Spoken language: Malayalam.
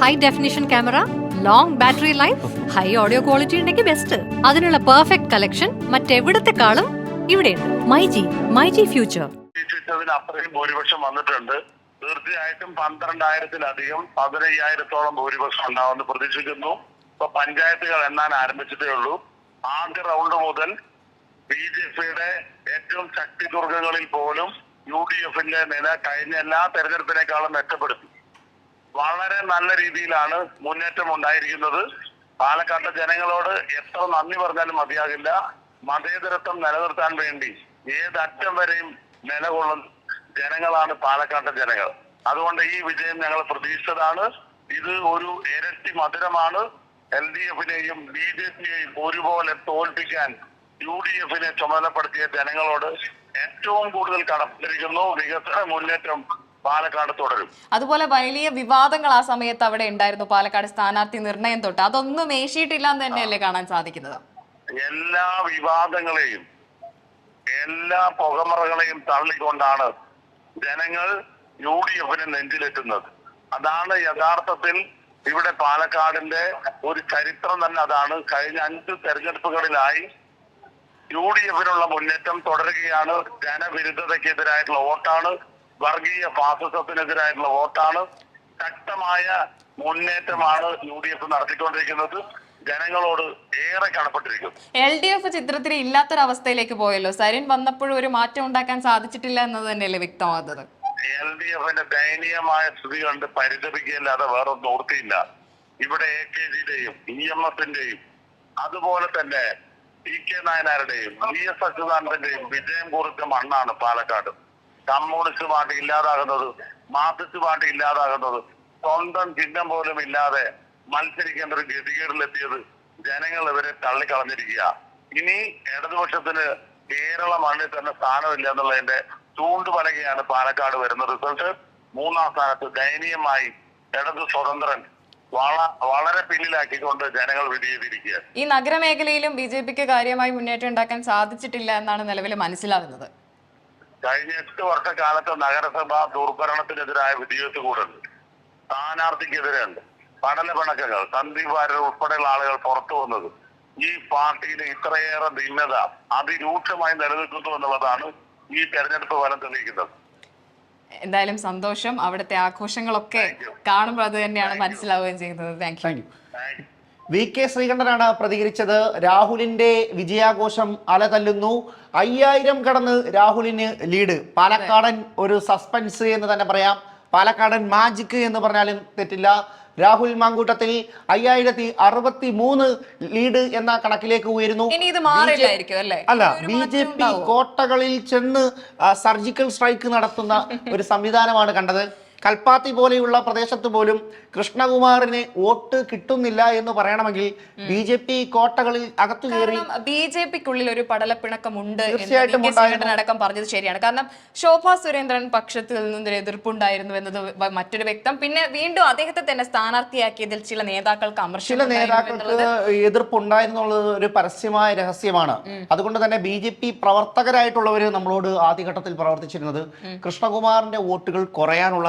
High definition camera long battery life high audio quality ഉണ്ടെങ്കിൽ ബെസ്റ്റ് അതിനുള്ള പെർഫെക്റ്റ് കളക്ഷൻ മറ്റെവിടത്തെക്കാളും ഇവിടെയുണ്ട്. മൈജി മൈജി ഫ്യൂച്ചർ അത്രയും ഭൂരിപക്ഷം വന്നിട്ടുണ്ട്. തീർച്ചയായിട്ടും പന്ത്രണ്ടായിരത്തിലധികം പതിനയ്യായിരത്തോളം ഭൂരിപക്ഷം ഉണ്ടാവുമെന്ന് പ്രതീക്ഷിക്കുന്നു. ഇപ്പൊ പഞ്ചായത്തുകൾ എണ്ണാൻ ആരംഭിച്ചിട്ടേ ഉള്ളൂ. ആദ്യ റൗണ്ട് മുതൽ ബി ജെ പിയുടെ ഏറ്റവും ശക്തി ദുർഗങ്ങളിൽ പോലും യു ഡി എഫിന്റെ നില കഴിഞ്ഞ എല്ലാ തെരഞ്ഞെടുപ്പിനേക്കാളും മെച്ചപ്പെടുത്തി. നല്ല രീതിയിലാണ് മുന്നേറ്റം ഉണ്ടായിരിക്കുന്നത്. പാലക്കാട്ടെ ജനങ്ങളോട് എത്ര നന്ദി പറഞ്ഞാലും മതിയാകില്ല. മതേതരത്വം നിലനിർത്താൻ വേണ്ടി ഏതറ്റം വരെയും നിലകൊള്ളുന്ന ജനങ്ങളാണ് പാലക്കാട്ടെ ജനങ്ങൾ. അതുകൊണ്ട് ഈ വിജയം ഞങ്ങൾ പ്രതീക്ഷിച്ചതാണ്. ഇത് ഒരു ഇരട്ടി മധുരമാണ്. എൽ ഡി എഫിനെയും ബി ജെ പിയെയും ഒരുപോലെ തോൽപ്പിക്കാൻ യു ഡി എഫിനെ ചുമതലപ്പെടുത്തിയ ജനങ്ങളോട് ഏറ്റവും കൂടുതൽ കടപ്പെട്ടിരിക്കുന്നു. വികസന മുന്നേറ്റം പാലക്കാട് തുടരും. അതുപോലെ വലിയ വിവാദങ്ങൾ ആ സമയത്ത് അവിടെ ഉണ്ടായിരുന്നു. പാലക്കാട് സ്ഥാനാർത്ഥി നിർണയം തൊട്ട്. അതൊന്നും ഏശിയിട്ടില്ല എന്ന് തന്നെയല്ലേ കാണാൻ സാധിക്കുന്നത്? എല്ലാ വിവാദങ്ങളെയും എല്ലാ പുകമറകളെയും തള്ളിക്കൊണ്ടാണ് ജനങ്ങൾ യു ഡി എഫിന് നെഞ്ചിലെത്തുന്നത്. അതാണ് യഥാർത്ഥത്തിൽ ഇവിടെ പാലക്കാടിന്റെ ഒരു ചരിത്രം തന്നെ. അതാണ് കഴിഞ്ഞ അഞ്ച് തെരഞ്ഞെടുപ്പുകളിലായി യു ഡി എഫിനുള്ള മുന്നേറ്റം തുടരുകയാണ്. ജനവിരുദ്ധതയ്ക്കെതിരായിട്ടുള്ള വോട്ടാണ് വർഗീയ ഫാസിസത്തിനെതിരായിട്ടുള്ള വോട്ടാണ്. ശക്തമായ മുന്നേറ്റമാണ് യു ഡി എഫ് നടത്തിക്കൊണ്ടിരിക്കുന്നത്. ജനങ്ങളോട് ഏറെ കടപ്പെട്ടിരിക്കുന്നു എൽ ഡി എഫ് ചിത്രത്തിൽ ഇല്ലാത്തൊരവസ്ഥയിലേക്ക് പോയല്ലോ. സരിൻ വന്നപ്പോഴും ഒരു മാറ്റം ഉണ്ടാക്കാൻ സാധിച്ചിട്ടില്ല എന്നത് തന്നെയല്ലേ വ്യക്തമാകുന്നത്. എൽ ഡി എഫിന്റെ ദയനീയമായ സ്ഥിതി കണ്ട് പരിതപിക്കുകയല്ലാതെ വേറെ നിവൃത്തിയില്ല ഇവിടെ എ കെ ജിയുടെയും ഇ എം എഫിന്റെയും അതുപോലെ തന്നെ പി കെ നായനാരുടെയും വി എസ് അച്യുതാനന്ദന്റെയും വിജയം കുറിച്ച മണ്ണാണ് പാലക്കാട്. കമ്മ്യൂണിസ്റ്റ് പാർട്ടി ഇല്ലാതാകുന്നത് മാർക്സിസ്റ്റ് പാർട്ടി ഇല്ലാതാകുന്നത് സ്വന്തം ചിഹ്നം പോലും ഇല്ലാതെ മത്സരിക്കേണ്ട ഒരു ഗതികേടിലെത്തിയത് ജനങ്ങൾ ഇവരെ തള്ളിക്കളഞ്ഞിരിക്കുക ഇനി ഇടതുപക്ഷത്തിന് കേരള മണ്ണിൽ തന്നെ സ്ഥാനമില്ല എന്നുള്ളതിന്റെ ചൂണ്ടുപലകയാണ് പാലക്കാട് വരുന്ന റിസൾട്ട്. മൂന്നാം സ്ഥാനത്ത് ദയനീയമായി ഇടതു സ്വതന്ത്രൻ വള വളരെ പിന്നിലാക്കിക്കൊണ്ട് ജനങ്ങൾ വിധിയെതിരിക്കുക ഈ നഗരമേഖലയിലും ബി ജെ പിക്ക് കാര്യമായി മുന്നേറ്റം ഉണ്ടാക്കാൻ സാധിച്ചിട്ടില്ല എന്നാണ് നിലവിൽ മനസ്സിലാകുന്നത്. കഴിഞ്ഞ എട്ട് വർഷക്കാലത്ത് നഗരസഭ ദുർഭരണത്തിനെതിരായ വിധിയെഴുത്ത് കൂടുണ്ട് സ്ഥാനാർത്ഥിക്കെതിരെയുണ്ട്. പഠന പിണക്കങ്ങൾ സന്ദീപ് വാര്യർ ഉൾപ്പെടെയുള്ള ആളുകൾ പുറത്തു വന്നത് ഈ പാർട്ടിയിൽ ഇത്രയേറെ ഭിന്നത അതിരൂക്ഷമായി നിലനിൽക്കുന്നു എന്നുള്ളതാണ് ഈ തെരഞ്ഞെടുപ്പ് ഫലം തെളിയിക്കുന്നത്. എന്തായാലും സന്തോഷം. അവിടുത്തെ ആഘോഷങ്ങളൊക്കെ കാണുമ്പോൾ അത് തന്നെയാണ് മനസ്സിലാവുകയും ചെയ്യുന്നത്. Thank you thank you V K ശ്രീകണ്ഠനാണ് പ്രതികരിച്ചത്. രാഹുലിന്റെ വിജയാഘോഷം അലതല്ലുന്നു. അയ്യായിരം കടന്ന് രാഹുലിന് ലീഡ്. പാലക്കാടൻ ഒരു സസ്പെൻസ് എന്ന് തന്നെ പറയാം. പാലക്കാടൻ മാജിക് എന്ന് പറഞ്ഞാലും തെറ്റില്ല. രാഹുൽ മാങ്കൂട്ടത്തിൽ അയ്യായിരത്തി അറുപത്തി മൂന്ന് ലീഡ് എന്ന കണക്കിലേക്ക് ഉയരുന്നു. അല്ല? ബി ജെ പി കോട്ടകളിൽ ചെന്ന് സർജിക്കൽ സ്ട്രൈക്ക് നടത്തുന്ന ഒരു സംവിധാനമാണ് കണ്ടത്. കൽപ്പാത്തി പോലെയുള്ള പ്രദേശത്ത് പോലും കൃഷ്ണകുമാറിന് വോട്ട് കിട്ടുന്നില്ല എന്ന് പറയണമെങ്കിൽ ബി ജെ പി കോട്ടകളിൽ അകത്തു കയറി ബി ജെ പിക്കുള്ളിൽ ഒരു പടലപ്പിണക്കമുണ്ട് തീർച്ചയായിട്ടും അടക്കം പറഞ്ഞത് ശരിയാണ്. കാരണം ശോഭാ സുരേന്ദ്രൻ പക്ഷത്തിൽ നിന്നൊരു എതിർപ്പുണ്ടായിരുന്നു എന്നത് മറ്റൊരു വ്യക്തം. പിന്നെ വീണ്ടും അദ്ദേഹത്തെ തന്നെ സ്ഥാനാർത്ഥിയാക്കിയതിൽ ചില നേതാക്കൾക്ക് ചില നേതാക്കൾക്ക് എതിർപ്പുണ്ടായിരുന്നുള്ളത് ഒരു പരസ്യമായ രഹസ്യമാണ്. അതുകൊണ്ട് തന്നെ ബി ജെ പി പ്രവർത്തകരായിട്ടുള്ളവര് നമ്മളോട് ആദ്യഘട്ടത്തിൽ പ്രവർത്തിച്ചിരുന്നത് കൃഷ്ണകുമാറിന്റെ വോട്ടുകൾ കുറയാനുള്ള